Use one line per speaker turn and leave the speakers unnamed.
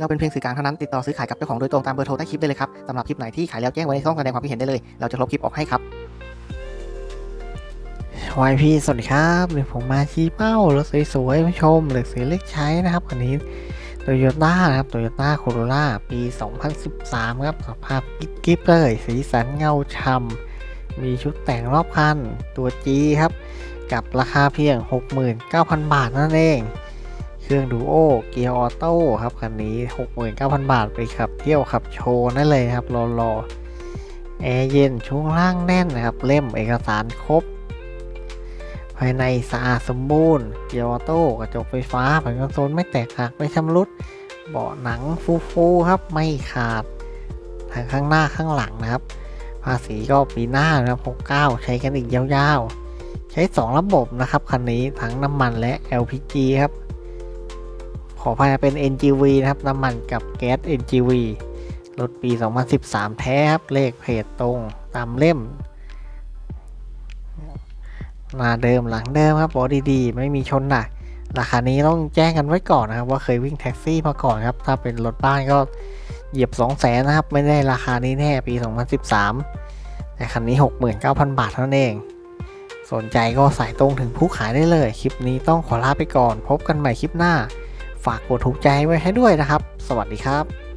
เราเป็นเพียงสื่อกลางเท่านั้นติดต่อซื้อขายกับเจ้าของโดยตรงตามเบอร์โทรใต้คลิปได้เลยครับสำหรับคลิปไหนที่ขายแล้วแจ้งไว้ในช่องแสดงความคิดเห็นได้เลยเราจะลบคลิปออกให้ครับ
วายพี่สวัสดีครับเดี๋ยวผมมาชี้เป้ารถสวยๆมาชมหรือซื้อเล็กใช้นะครับอันนี้โตโยต้านะครับโตโยต้าโคโรล่าปี 2013 ครับสภาพกิ๊บๆเลย สีสันเงาช่ำมีชุดแต่งรอบคัน ตัว G ครับ กับราคาเพียง 69,000 บาทนั่นเอง เครื่องดูโอเกียร์ออโต้ครับคันนี้ 69,000 บาทไปขับเที่ยวขับโชว์นั่นเลยครับรอๆแอร์เย็นช่วงล่างแน่นนะครับ เล่มเอกสารครบ ภายในสะอาดสมบูรณ์เกียร์ออโต้กระจกไฟฟ้าแผงคอนโซลไม่แตกหักไม่ชำรุด เบาะหนังฟูๆครับไม่ขาดทางข้างหน้าข้างหลังนะครับ ภาษีก็ปีหน้านะครับ69 ใช้กันอีกยาวๆ ใช้ 2 ระบบนะครับ คันนี้ทั้งน้ำมันและ LPG ครับ ขอพายเป็น NGV นะครับ น้ำมันกับแก๊ส NGV รถปี 2013 แท้ครับ เลขเพจตรงตามเล่ม หน้าเดิมหลังเดิมครับบอดีดีๆ ไม่มีชนหนัก ราคานี้ต้องแจ้งกันไว้ก่อนนะครับ ว่าเคยวิ่งแท็กซี่มาก่อนครับ ถ้าเป็นรถบ้านก็เหยียบ 2 0 0แสนนะครับ ไม่ได้ราคานี้แน่ปี 2013 แต่คันนี้ 69,000 บาทเท่านั้นเอง สนใจก็สายตรงถึงผู้ขายได้เลย คลิปนี้ต้องขอลาไปก่อน พบกันใหม่คลิปหน้า ฝากกดถูกใจไว้ให้ด้วยนะครับ สวัสดีครับ